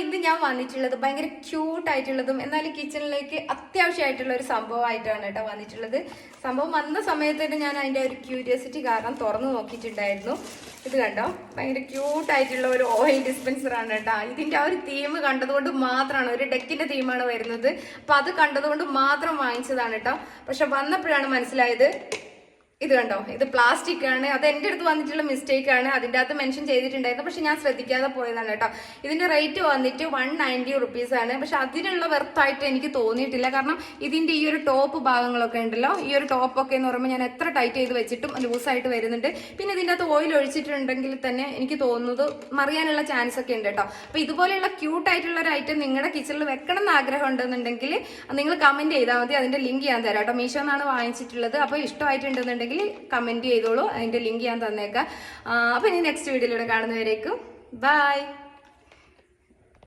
ഇന്ന് ഞാൻ വന്നിട്ടുള്ളത് ഭയങ്കര ക്യൂട്ട് ആയിട്ടുള്ളതും എന്നാൽ കിച്ചണിലേക്ക് അത്യാവശ്യമായിട്ടുള്ള ഒരു സംഭവമായിട്ടാണ് കേട്ടോ വന്നിട്ടുള്ളത്. സംഭവം വന്ന സമയത്ത് തന്നെ ഞാൻ അതിന്റെ ഒരു ക്യൂരിയോസിറ്റി കാരണം തുറന്നു നോക്കിയിട്ടുണ്ടായിരുന്നു. ഇത് കണ്ടോ? ഭയങ്കര ക്യൂട്ട് ആയിട്ടുള്ള ഒരു ഓയിൽ ഡിസ്പെൻസർ ആണ് കേട്ടോ. ഇതിന്റെ ആ ഒരു തീം കണ്ടതുകൊണ്ട് മാത്രമാണ് ഒരു ഡെക്കിന്റെ തീമാണ് വരുന്നത്. അപ്പം അത് കണ്ടതുകൊണ്ട് മാത്രം വാങ്ങിച്ചതാണ് കേട്ടോ. പക്ഷെ വന്നപ്പോഴാണ് മനസ്സിലായത് ഇത് കണ്ടോ? ഇത് പ്ലാസ്റ്റിക് ആണ്. അത് എന്റെ അടുത്ത് വന്നിട്ടുള്ള മിസ്റ്റേക്ക് ആണ്. അതിന്റെ അകത്ത് മെൻഷൻ ചെയ്തിട്ടുണ്ടായിരുന്നു. പക്ഷെ ഞാൻ ശ്രദ്ധിക്കാതെ പോയതാണ് കേട്ടോ. ഇതിന്റെ റേറ്റ് വന്നിട്ട് വൺ നയന്റി റുപ്പീസ് ആണ്. പക്ഷെ അതിനുള്ള വെർത്തായിട്ട് എനിക്ക് തോന്നിയിട്ടില്ല. കാരണം ഇതിന്റെ ഈ ഒരു ടോപ്പ് ഭാഗങ്ങളൊക്കെ ഉണ്ടല്ലോ. ഈ ഒരു ടോപ്പൊക്കെ എന്ന് പറയുമ്പോൾ ഞാൻ എത്ര ടൈറ്റ് ചെയ്ത് വെച്ചിട്ടും ലൂസായിട്ട് വരുന്നുണ്ട്. പിന്നെ ഇതിന്റെ അകത്ത് ഓയിൽ ഒഴിച്ചിട്ടുണ്ടെങ്കിൽ തന്നെ എനിക്ക് തോന്നുന്നത് മറിയാനുള്ള ചാൻസ് ഒക്കെ ഉണ്ട് കേട്ടോ. അപ്പോൾ ഇതുപോലെയുള്ള ക്യൂട്ട് ആയിട്ടുള്ള ഒരു ഐറ്റം നിങ്ങളുടെ കിച്ചണിൽ വെക്കണം എന്ന് ആഗ്രഹം ഉണ്ടെന്നുണ്ടെങ്കിൽ നിങ്ങൾ കമന്റ് ചെയ്താൽ മതി. അതിന്റെ ലിങ്ക് ഞാൻ തരാം കേട്ടോ. മീഷോ എന്നാണ് വാങ്ങിച്ചിട്ടുള്ളത്. അപ്പോൾ ഇഷ്ടമായിട്ടുണ്ടെന്നുണ്ടെങ്കിൽ കമന്റ് ചെയ്തോളൂ. അതിന്റെ ലിങ്ക് ഞാൻ തന്നേക്കാം. അപ്പോൾ ഇനി നെക്സ്റ്റ് വീഡിയോയിലൂടെ കാണുന്നവരേക്കും. ബൈ